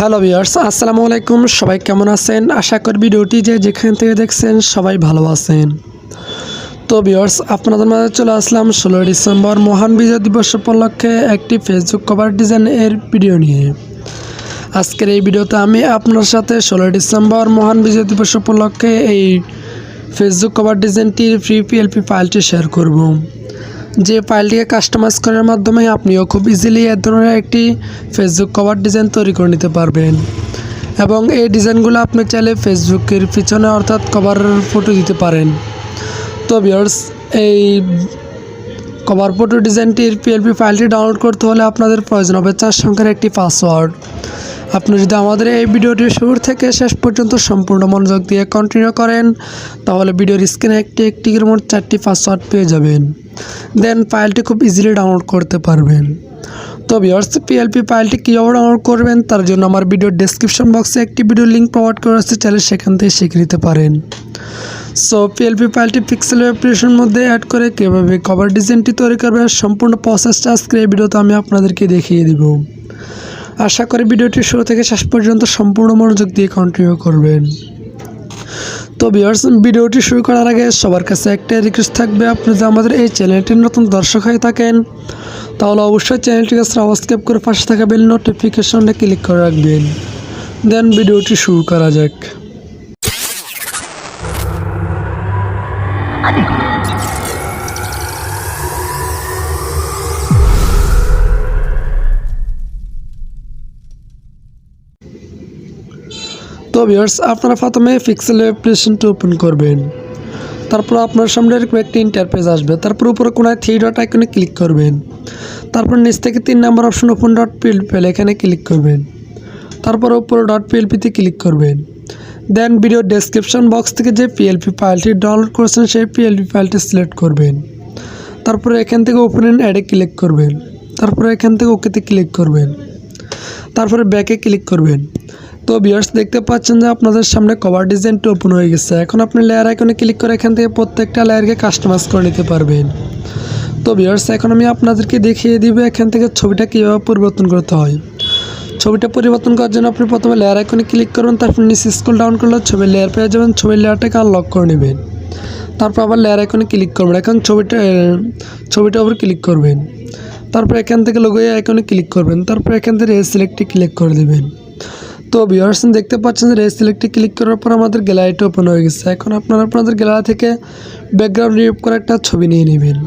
Hello viewers, আসসালামু আলাইকুম। সবাই কেমন আছেন? আশা করি ভিডিওটি যে যেখান থেকে দেখছেন সবাই ভালো আছেন। তো ভিউয়ার্স, আপনাদের মাঝে চলে আসলাম ষোলোই ডিসেম্বর মহান বিজয় দিবস উপলক্ষে একটি ফেসবুক কভার ডিজাইন এর ভিডিও নিয়ে। আজকের এই ভিডিওতে আমি আপনার সাথে ষোলোই ডিসেম্বর মহান বিজয় দিবস উপলক্ষে এই ফেসবুক কভার ডিজাইনটির ফ্রি পিএলপি ফাইলটি শেয়ার করব। যে ফাইলটিকে কাস্টমাইজ করার মাধ্যমে আপনিও খুব ইজিলি এ ধরনের একটি ফেসবুক কভার ডিজাইন তৈরি করে নিতে পারবেন। এবং এই ডিজাইনগুলো আপনি চাইলে ফেসবুকের পিছনে অর্থাৎ কভার ফটো দিতে পারেন। তো ভিউয়ার্স এই কভার ফটো ডিজাইনটির পিএলপি ফাইলটি ডাউনলোড করতে হলে আপনাদের প্রয়োজন হবে চার সংখ্যার একটি পাসওয়ার্ড আপনি যদি আমাদের এই ভিডিওটি শুরু থেকে শেষ পর্যন্ত সম্পূর্ণ মনোযোগ দিয়ে কন্টিনিউ করেন, তাহলে ভিডিওর স্ক্রিনে একটি একটি মোট চারটি পাসওয়ার্ড পেয়ে যাবেন। দেন ফাইলটি খুব ইজিলি ডাউনলোড করতে পারবেন। তো ভিউয়ার্স পিএলপি ফাইলটি কীভাবে ডাউনলোড করবেন, তার জন্য আমার ভিডিওর ডেসক্রিপশন বক্সে একটি ভিডিও লিঙ্ক প্রোভাইড করা আছে চাইলে সেখান থেকে শিখে নিতে পারেন। সো পিএলপি ফাইলটি পিক্সেল অ্যাপ্লিকেশনের মধ্যে অ্যাড করে কীভাবে কভার ডিজাইনটি তৈরি করবেন, সম্পূর্ণ প্রসেসটা আজকে এই ভিডিওতে আমি আপনাদেরকে দেখিয়ে দিব। আশা করি ভিডিওটি শুরু থেকে শেষ পর্যন্ত সম্পূর্ণ মনোযোগ দিয়ে কন্টিনিউ করবেন। তো ভিউয়ার্স ভিডিওটি শুরু করার আগে সবার কাছে একটাই রিকোয়েস্ট থাকবে। আপনি যদি আমাদের এই চ্যানেলটির নতুন দর্শক হয়ে থাকেন, তাহলে অবশ্যই চ্যানেলটিকে সাবস্ক্রাইব করে পাশে থাকা বেল নোটিফিকেশনে ক্লিক করে রাখবেন। দেন ভিডিওটি শুরু করা যাক। তো ভিউয়ার্স আপনারা প্রথমে পিক্সেল অ্যাপ্লিকেশনটি ওপেন করবেন। তারপর আপনার সামনে এরকম একটি ইন্টারপেজ আসবে। তারপর উপরে কোনায় থ্রি ডট আইকনে ক্লিক করবেন। তারপর নিচ থেকে তিন নম্বর অপশন ওপেন ডট পিএলপি এখানে ক্লিক করবেন। তারপর উপরে ডট পিএলপিতে ক্লিক করবেন। দেন ভিডিও ডেসক্রিপশন বক্স থেকে যে পিএলপি ফাইলটি ডাউনলোড করেছেন, সেই পিএলপি ফাইলটি সিলেক্ট করবেন। তারপরে এখান থেকে ওপেন অ্যাডে ক্লিক করবেন। তারপরে এখান থেকে ওকেতে ক্লিক করবেন। তারপরে ব্যাকে ক্লিক করবেন। তো বিয়ার্স দেখতে পাচ্ছেন যে আপনাদের সামনে কভার ডিজাইনটি ওপেন হয়ে গেছে। এখন আপনি লেয়ার আইকনে ক্লিক করে এখান থেকে প্রত্যেকটা লেয়ারকে কাস্টমাইজ করে নিতে পারবেন। তো বিয়ার্স এখন আমি আপনাদেরকে দেখিয়ে দিব এখান থেকে ছবিটা কীভাবে পরিবর্তন করতে হয়। ছবিটা পরিবর্তন করার জন্য আপনি প্রথমে লেয়ার আইকনে ক্লিক করুন, তারপর নিচে স্কুল ডাউন করলে ছবির লেয়ার পেয়ে যাবেন, ছবির লেয়ারটাকে আনলক করে নেবেন। তারপর আবার লেয়ার আইকনে ক্লিক করবেন, এখন ছবিটা ছবিটার উপর ক্লিক করবেন। তারপর এখান থেকে লোগো আইকনে ক্লিক করবেন, তারপর এখান থেকে সিলেক্টে ক্লিক করে দেবেন। তো ভিউয়ার্স দেখতে পাচ্ছেন যে রেস সিলেক্টে ক্লিক করার পর আমাদের গ্যালারিটা ওপেন হয়ে গেছে। এখন আপনারা আপনাদের গ্যালারি থেকে ব্যাকগ্রাউন্ড রিমুভ করে একটা ছবি নিয়ে নেবেন।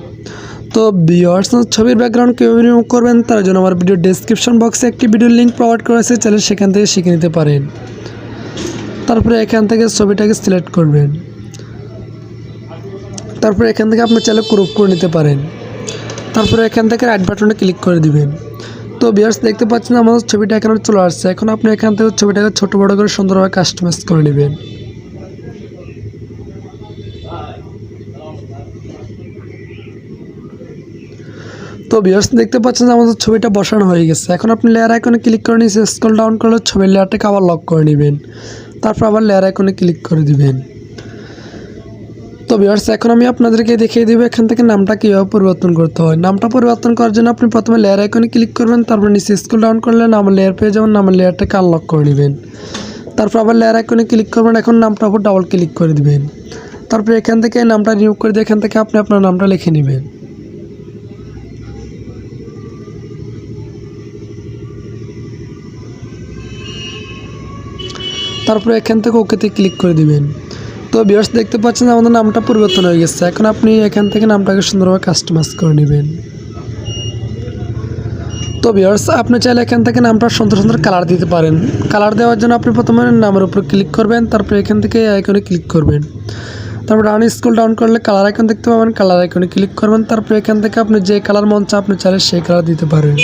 তো ভিউয়ার্স ছবির ব্যাকগ্রাউন্ড কীভাবে রিমুভ করবেন তার জন্য আমার ভিডিও ডেসক্রিপশন বক্সে একটি ভিডিও লিঙ্ক প্রোভাইড করা আছে, চাইলে সেখান থেকে শিখে নিতে পারেন। তারপরে এখান থেকে ছবিটাকে সিলেক্ট করবেন। তারপরে এখান থেকে আপনি চাইলে ক্রপ করে নিতে পারেন। তারপরে এখান থেকে রাইট বাটনে ক্লিক করে দিবেন। তো বিয়ার্স দেখতে পাচ্ছেন আমাদের ছবিটা এখানে চলে আসছে। এখন আপনি এখান থেকে ছবিটাকে ছোটো বড়ো করে সুন্দরভাবে কাস্টমাইজ করে নেবেন। তো বিয়ার্স দেখতে পাচ্ছেন যে আমাদের ছবিটা বসানো হয়ে গেছে। এখন আপনি লেয়ার আইকনে ক্লিক করে নিয়ে স্ক্রল ডাউন করলে ছবির লেয়ারটাকে আবার লক করে নেবেন। তারপর আবার লেয়ার আইকনে ক্লিক করে দিবেন। তো ভিউয়ার্স এখন আমি আপনাদেরকে দেখিয়ে দিব এখান থেকে নামটা কীভাবে পরিবর্তন করতে হয়। নামটা পরিবর্তন করার জন্য আপনি প্রথমে লেয়ার আইকনে ক্লিক করবেন, তারপর নিচে স্কুল ডাউন করলে নাম লেয়ার পেয়ে যাবেন, নামের লেয়ারটাকে আনলক করে নেবেন। তারপর আবার লেয়ার আইকনে ক্লিক করবেন, এখন নামটা উপর ডাবল ক্লিক করে দিবেন। তারপর এখান থেকে নামটা রিমুভ করে দিয়ে এখান থেকে আপনি আপনার নামটা লিখে নেবেন। তারপরে এখান থেকে ওকেতে ক্লিক করে দিবেন। তো বিয়ার্স দেখতে পাচ্ছেন, আমাদের নামটা পরিবর্তন হয়ে গেছে। এখন আপনি এখান থেকে নামটাকে সুন্দরভাবে কাস্টমাইজ করে নেবেন। তো বিয়ার্স আপনি চাইলে এখান থেকে নামটা সুন্দর সুন্দর কালার দিতে পারেন। কালার দেওয়ার জন্য আপনি প্রথমে নামের উপর ক্লিক করবেন, তারপরে এখান থেকে আইকনে ক্লিক করবেন। তারপর ডাউন স্কুল ডাউন করলে কালার আইকন দেখতে পাবেন কালার আইকনে ক্লিক করবেন, তারপরে এখান থেকে আপনি যে কালার মন চান আপনি চাইলে সেই কালার দিতে পারেন।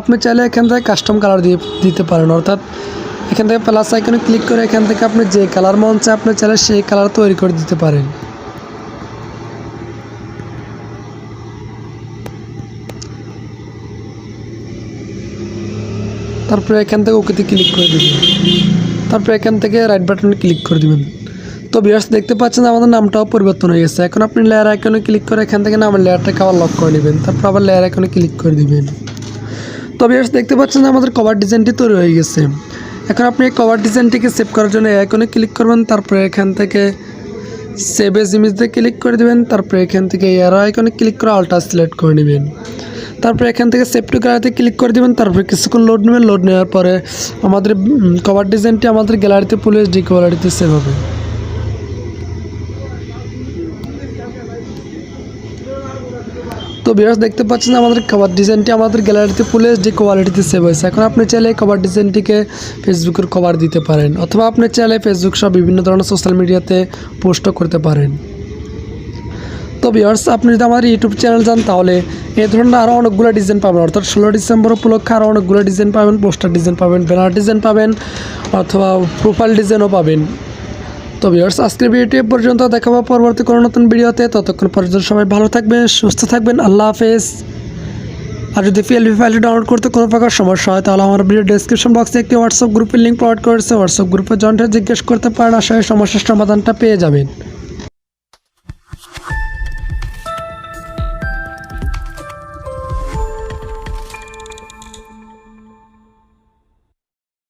আপনি চাইলে এখান থেকে কাস্টম কালার দিয়ে দিতে পারেন, অর্থাৎ এখান থেকে প্লাস আইকনে ক্লিক করে এখান থেকে আপনি যে কালার মন চান আপনি চাইলে সেই কালার তৈরি করে দিতে পারেন। তারপরে এখান থেকে ওকেতে ক্লিক করে দেবেন। তারপরে এখান থেকে রাইট বাটনে ক্লিক করে দেবেন। তো বিয়ার্স দেখতে পাচ্ছেন আমাদের নামটাও পরিবর্তন হয়ে গেছে। এখন আপনি লেয়ার আইকনে ক্লিক করে এখান থেকে নামের লেয়ারটাকে আবার লক করে নেবেন। তারপর আবার লেয়ার আইকনে ক্লিক করে দিবেন। তো বিয়ার্স দেখতে পাচ্ছেন আমাদের কভার ডিজাইনটি তৈরি হয়ে গেছে। এখন আপনি কভার ডিজাইনটিকে সেভ করার জন্য আইকনে ক্লিক করবেন, তারপরে এখান থেকে সেভ এজ ইমেজতে ক্লিক করে দেবেন, তারপরে এখান থেকে এয়ারো আইকনে ক্লিক করে আলট্রা সিলেক্ট করে নেবেন। তারপরে এখান থেকে সেভ টু গ্যালারিতে ক্লিক করে দেবেন, তারপরে কিছুক্ষণ লোড নেবেন লোড নেওয়ার পরে আমাদের কভার ডিজাইনটি আমাদের গ্যালারিতে পুলিশ ডি কোয়ালিটিতে সেভ হবে। তো বিরাজ দেখতে পাচ্ছেন আমাদের কভার ডিজাইনটি আমাদের গ্যালারিতে ফুল যে কোয়ালিটিতে সেভ হয়েছে। এখন আপনি চাইলে কভার ডিজাইনটিকে ফেসবুকের কভার দিতে পারেন অথবা আপনি চাইলে ফেসবুক সহ বিভিন্ন ধরনের সোশ্যাল মিডিয়াতে পোস্টও করতে পারেন। তো বিয়ার্স আপনি যদি আমার ইউটিউব চ্যানেল যান, তাহলে এই ধরনের আরও অনেকগুলো ডিজাইন পাবেন। অর্থাৎ ষোলো ডিসেম্বর উপলক্ষে আরও অনেকগুলো ডিজাইন পাবেন পোস্টার ডিজাইন পাবেন ব্যানার ডিজাইন পাবেন, অথবা প্রোফাইল ডিজাইনও পাবেন। তো ভিউয়ার্স, আজকের ভিডিওটি পর্যন্ত। দেখাবো পরবর্তী কোনো নতুন ভিডিওতে। ততক্ষণ পর্যন্ত সবাই ভালো থাকবেন, সুস্থ থাকবেন। আল্লাহ হাফেজ। আর যদি পিএলপি ফাইলটি ডাউনলোড করতে কোনো প্রকার সমস্যা হয়, তাহলে আমার ভিডিও ডিসক্রিপশন বক্সে একটি হোয়াটসঅ্যাপ গ্রুপের লিঙ্ক প্রোভাইড করেছে। হোয়াটসঅ্যাপ গ্রুপে জয়েন্ট জিজ্ঞেস করতে পারেন, আশা সমস্যার সমাধানটা পেয়ে যাবেন।